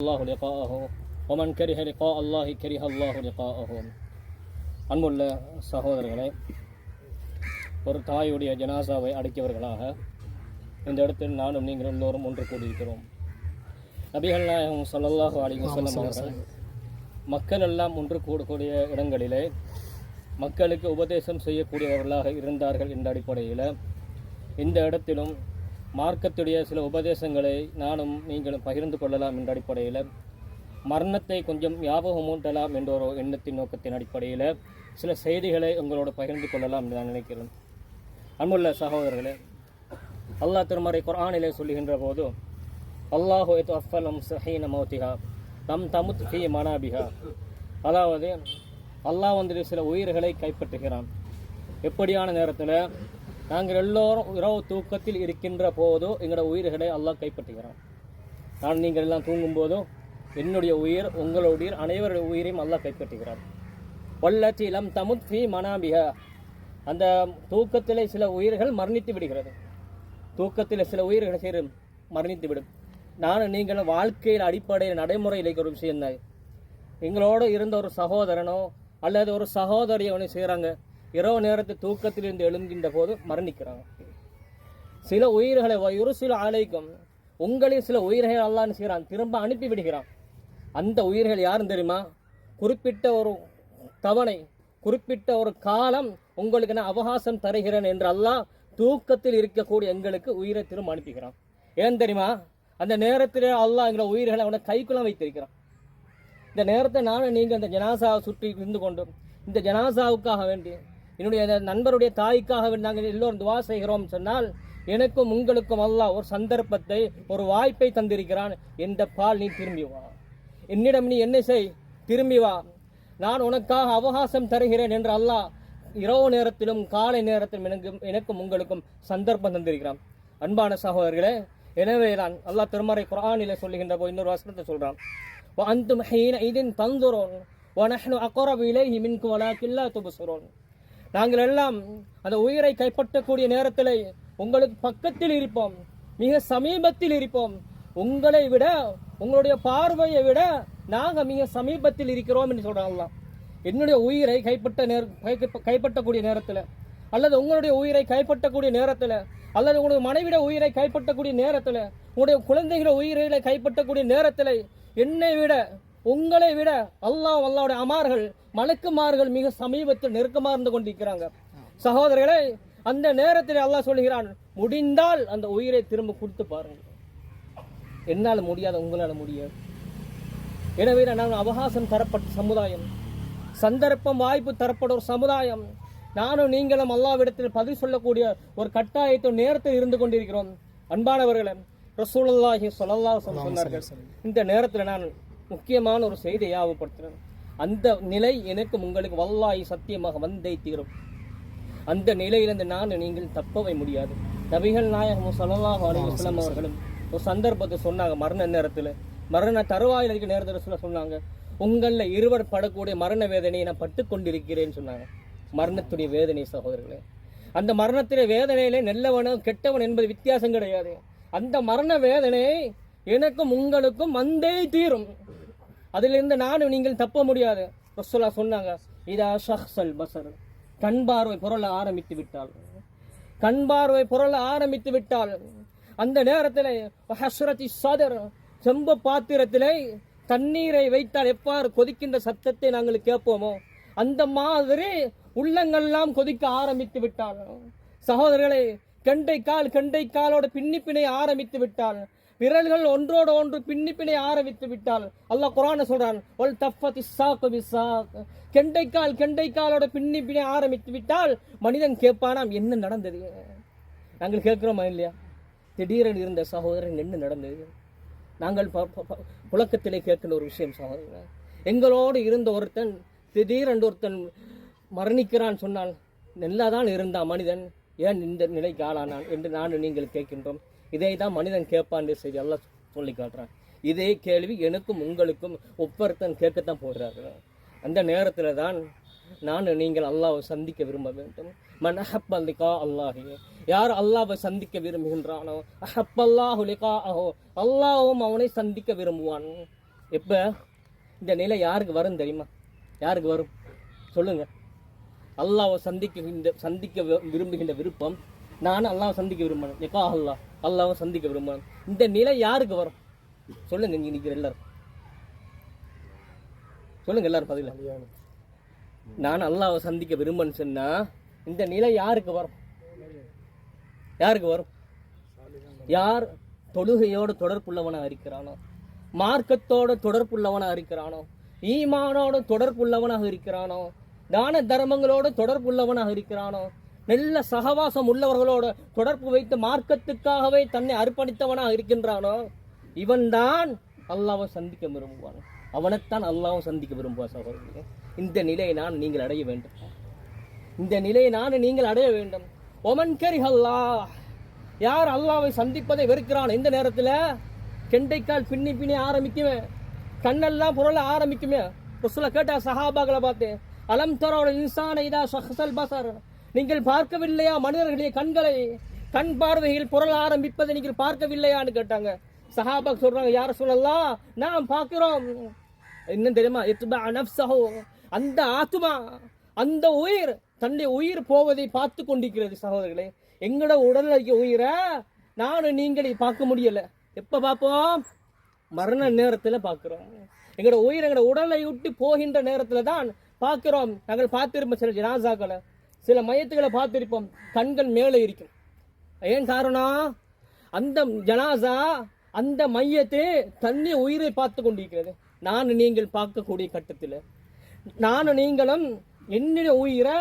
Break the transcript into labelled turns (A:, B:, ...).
A: அல்லாஹு லிகாஹோ ஒமன் கரிஹ லிகா அல்லாஹி கரிஹ அல்லாஹு லிகாஹோ அன்புள்ள சகோதரர்களே ஒரு தாயுடைய ஜனாசாவை அடைக்கவர்களாக இந்த இடத்தில் நானும் நீங்கள் எல்லோரும் ஒன்று கூடியிருக்கிறோம். நபிகள் நாயகம் சல்லல்லாஹு அலிகம் செல்லம் மக்கள் எல்லாம் ஒன்று கூடக்கூடிய இடங்களிலே மக்களுக்கு உபதேசம் செய்யக்கூடியவர்களாக இருந்தார்கள் என்ற அடிப்படையில் இந்த இடத்திலும் மார்க்கத்துடைய சில உபதேசங்களை நானும் நீங்களும் பகிர்ந்து கொள்ளலாம் என்ற அடிப்படையில் மரணத்தை கொஞ்சம் ஞாபகமூட்டலாம் என்ற ஒரு எண்ணத்தின் நோக்கத்தின் அடிப்படையில் சில செய்திகளை உங்களோட பகிர்ந்து கொள்ளலாம் என்று நான் நினைக்கிறேன். அன்புள்ள சகோதரர்களே அல்லாஹ் திருமறை குரானிலே சொல்லுகின்ற போது அல்லாஹு அஃபலம் சஹீன மௌத்திகா தம் தமுத் ஹி மனாபிகா அதாவது அல்லாஹ் வந்துட்டு சில உயிர்களை கைப்பற்றுகிறான். எப்படியான நேரத்தில் நாங்கள் எல்லோரும் இரவு தூக்கத்தில் இருக்கின்ற போதோ எங்களோட உயிர்களை அல்லாஹ் கைப்பற்றுகிறான். நான் நீங்கள் எல்லாம் தூங்கும்போதும் என்னுடைய உயிர் உங்களுடைய அனைவருடைய உயிரையும் அல்லாஹ் கைப்பற்றுகிறான். வல்லத்தி இளம் தமுத் ஃபி மனாபிக அந்த தூக்கத்திலே சில உயிர்கள் மரணித்து விடுகிறது. தூக்கத்தில் சில உயிர்கள் சேரும் மரணித்து விடும். நான் நீங்கள் வாழ்க்கையில் அடிப்படையில் நடைமுறையில் ஒரு விஷயம் தான். எங்களோடு இருந்த ஒரு சகோதரனோ அல்லது ஒரு சகோதரியவனோ செய்கிறாங்க இரவு நேரத்து தூக்கத்திலிருந்து எழுகின்ற போது மரணிக்கிறாங்க. சில உயிர்களை ஒரு சில ஆலைக்கும் உங்களையும் சில உயிர்களை அல்லான்னு செய்கிறான் திரும்ப அனுப்பி விடுகிறான் அந்த உயிர்கள் யாரும் தெரியுமா? குறிப்பிட்ட ஒரு தவணை குறிப்பிட்ட ஒரு காலம் உங்களுக்கு நான் அவகாசம் தருகிறேன் என்று அல்லாஹ் தூக்கத்தில் இருக்கக்கூடிய எங்களுக்கு உயிரை திரும்ப அனுப்புகிறான். ஏன் தெரியுமா? அந்த நேரத்தில் அல்லாஹ் எங்களை உயிர்களை அவனை கைக்குள்ள வைத்திருக்கிறான். இந்த நேரத்தை நானும் நீங்கள் அந்த ஜனாசாவை சுற்றி இருந்து கொண்டு இந்த ஜனாசாவுக்காக வேண்டி என்னுடைய நண்பருடைய தாய்க்காக நாங்கள் எல்லோரும் துவா செய்கிறோம் சொன்னால் எனக்கும் உங்களுக்கும் அல்லாஹ் ஒரு சந்தர்ப்பத்தை ஒரு வாய்ப்பை தந்திருக்கிறான். என்ற பால் நீ திரும்பி வா. என்னிடம் நீ என்ன செய்? திரும்பி வா. நான் உனக்காக அவகாசம் தருகிறேன் என்று அல்லாஹ் இரவு நேரத்திலும் காலை நேரத்திலும் எனக்கும் எனக்கும் உங்களுக்கும் சந்தர்ப்பம் தந்திருக்கிறான். அன்பான சகோதரர்களே எனவே தான் அல்லாஹ் திருமறை குரானில் சொல்லுகின்ற போது இன்னொரு வசனத்தை சொல்கிறான் அந்தும் ஹீன இதன் தந்துரோன் ஒனஹ்னு அக்கோரவிலே மின்கு வலா கில்லா துபுசுரோன். நாங்கள் எல்லாம் அந்த உயிரை கைப்பற்றக்கூடிய நேரத்தில் உங்களுக்கு பக்கத்தில் இருப்போம். மிக சமீபத்தில் இருப்போம். உங்களை விட உங்களுடைய பார்வையை விட நாங்கள் மிக சமீபத்தில் இருக்கிறோம் என்று சொல்கிறாங்களாம் என்னுடைய உயிரை கைப்பற்ற நேர கை- கைப்பற்றக்கூடிய நேரத்தில் அல்லது உங்களுடைய உயிரை கைப்பற்றக்கூடிய நேரத்தில் அல்லது உங்களுடைய மனைவிட உயிரை கைப்பற்றக்கூடிய நேரத்தில் உங்களுடைய குழந்தைகள உயிரை கைப்பற்றக்கூடிய நேரத்தில் என்னை விட உங்களை விட அல்லாஹ் அல்லாவுடைய அமார்கள் மலக்குமார்கள் மிக சமீபத்தில் நெருக்கமாக இருந்து கொண்டிருக்கிறாங்க. சகோதரர்களே அந்த நேரத்தில் அல்லாஹ் சொல்கிறான் முடிந்தால் அந்த உயிரை திரும்ப கொடுத்து பாருங்க என்னால் முடியாத உங்களால் முடியாது. எனவே நாங்கள் அவகாசம் தரப்பட்ட சமுதாயம் சந்தர்ப்பம் வாய்ப்பு தரப்பட்ட ஒரு சமுதாயம். நானும் நீங்களும் அல்லாவிடத்தில் பதில் சொல்லக்கூடிய ஒரு கட்டாயத்தை நேரத்தில் இருந்து கொண்டிருக்கிறோம். அன்பானவர்களே ரசூலுல்லாஹி வஸல்லம் சொன்னார்கள் இந்த நேரத்தில் நான் முக்கியமான ஒரு செய்தியை ஞாபகப்படுத்துகிறேன் அந்த நிலை எனக்கும் உங்களுக்கு வல்லாஹி சத்தியமாக வந்தே தீரும். அந்த நிலையிலிருந்து நான் நீங்கள் தப்பவை முடியாது. நபிகள் நாயகம் ஸல்லல்லாஹு அலைஹி வஸல்லம் அவர்களும் ஒரு சந்தர்ப்பத்தை சொன்னாங்க மரண நேரத்தில். மரண தருவாயில் இருக்கிற நேரத்தில் சொல்ல சொன்னாங்க உங்களில் இருவர் படக்கூடிய மரண வேதனையை நான் பட்டு கொண்டிருக்கிறேன்னு சொன்னாங்க. மரணத்துடைய வேதனை சகோதரர்களே அந்த மரணத்துடைய வேதனையிலே நல்லவனும் கெட்டவன் என்பது வித்தியாசம் கிடையாது. அந்த மரண வேதனை எனக்கும் உங்களுக்கும் வந்தே தீரும். அதிலிருந்து நானும் நீங்கள் தப்ப முடியாது. ரசோல்லா சொன்னாங்க இதா ஷஹ்சல் பசர் கண் பார்வை புரள ஆரம்பித்து விட்டால் கண் பார்வை புரள ஆரம்பித்து விட்டால் அந்த நேரத்தில் ஹஸ்ரதி சதர் செம்ப பாத்திரத்திலே தண்ணீரை வைத்தால் எவ்வாறு கொதிக்கின்ற சத்தத்தை நாங்கள் கேட்போமோ அந்த மாதிரி உள்ளங்கள்லாம் கொதிக்க ஆரம்பித்து விட்டால் சகோதரர்களை கெண்டை கால் கெண்டை காலோட பின்னிப்பினை ஆரம்பித்து விட்டால் விரல்கள் ஒன்றோடு ஒன்று பின்னிப்பினை ஆரம்பித்து விட்டால். அல்லாஹ் குரான சொல்றான் ஒல் தஃபதி சாக்கு பிசாக் கெண்டைக்கால் கெண்டைக்காலோட பின்னிப்பினை ஆரம்பித்து விட்டால் மனிதன் கேட்பானாம் என்ன நடந்தது? நாங்கள் கேட்குறோமா இல்லையா? திடீரென இருந்த சகோதரன் என்ன நடந்தது? நாங்கள் ப- புழக்கத்திலே கேட்கின்ற ஒரு விஷயம் சகோதரன் எங்களோடு இருந்த ஒருத்தன் திடீரென்று ஒருத்தன் மரணிக்கிறான் சொன்னால் நல்லா தான் இருந்தான் மனிதன் ஏன் இந்த நிலைக்கு ஆளானான்? என்று நான் நீங்கள் கேட்கின்றோம். இதை தான் மனிதன் கேட்பான் செய்தி எல்லாம் சொல்லி காட்டுறான் இதே கேள்வி எனக்கும் உங்களுக்கும் ஒவ்வொருத்தன் கேட்கத்தான் போடுறாரு அந்த நேரத்தில் தான் நான் நீங்கள் அல்லாவை சந்திக்க விரும்ப வேண்டும். மன் அஹப்பல்லிகா அல்லாஹி யார் அல்லாவை சந்திக்க விரும்புகின்றானோ அஹப்பல்லாஹு லிகாஅஹு அல்லாவும் அவனை சந்திக்க விரும்புவான். இப்போ இந்த நிலை யாருக்கு வரும் தெரியுமா? யாருக்கு வரும்? சொல்லுங்கள் அல்லாவை சந்திக்க இந்த சந்திக்க விரும்புகின்ற விருப்பம் நான் அல்லாவை சந்திக்க விரும்பணும் எக்கா அல்லா அல்லாவை சந்திக்க விரும்பணும் இந்த நிலை யாருக்கு வரும்? சொல்லுங்க நீங்க நிற்கிற எல்லாரும். சொல்லுங்க எல்லாரும் பதில். நான் அல்லாவை சந்திக்க விரும்புன்னு சொன்னா இந்த நிலை யாருக்கு வரும்? யாருக்கு வரும்? யார் தொழுகையோட தொடர்புள்ளவனாக இருக்கிறானோ மார்க்கத்தோட தொடர்புள்ளவனாக இருக்கிறானோ ஈமானோட தொடர்புள்ளவனாக இருக்கிறானோ தான தர்மங்களோட தொடர்புள்ளவனாக இருக்கிறானோ நல்ல சகவாசம் உள்ளவர்களோட தொடர்பு வைத்து மார்க்கத்துக்காகவே தன்னை அர்ப்பணித்தவனாக இருக்கின்றானோ? இவன்தான் அல்லாவை சந்திக்க விரும்புவான். அவனைத்தான் அல்லாவும் சந்திக்க விரும்புவான் சகோதரர்களே. இந்த நிலையை நான் நீங்கள் அடைய வேண்டும். இந்த நிலையை நான் நீங்கள் அடைய வேண்டும். ஒமன் கரி அல்லாஹ் யார் அல்லாவை சந்திப்பதை வெறுக்கிறான் இந்த நேரத்தில்? கெண்டைக்கால் பின்னி பின்னி ஆரம்பிக்குமே. கண்ணெல்லாம் புரள ஆரம்பிக்குமே. ரசூலை கேட்டா சஹாபாக்களை பார்த்து அலம் தரோட இன்சான இதா சஹசல் பசார் நீங்கள் பார்க்கவில்லையா மனிதர்களுடைய கண்களை கண் பார்வையில் புரள ஆரம்பிப்பதை நீங்கள் பார்க்கவில்லையான்னு கேட்டாங்க. சஹாபாக் சொல்றாங்க யார சொல்லலாம் நாம் பார்க்கிறோம். என்ன தெரியுமா? இத்பா நஃப்ஸஹு. அந்த ஆத்மா அந்த உயிர் தன்னுடைய உயிர் போவதை பார்த்து கொண்டிருக்கிறது சகோதரர்களே. எங்களோட உடல் உயிரை நானும் நீங்களே பார்க்க முடியல. எப்போ பார்ப்போம்? மரண நேரத்தில் பார்க்குறோம். எங்களோட உயிர் எங்களோட உடலை விட்டு போகின்ற நேரத்தில் தான் பார்க்குறோம். நாங்கள் பார்த்திருப்போம் சில ஜனாசாக்களை. சில மையத்துகளை பார்த்திருப்போம். கண்கள் மேலே இருக்கும். ஏன் காரணம் அந்த ஜனாசா அந்த மையத்தை தண்ணி உயிரை பார்த்து கொண்டிருக்கிறது. நான் நீங்கள் பார்க்கக்கூடிய கட்டத்தில். நானும் நீங்களும் என்னுடைய உயிரை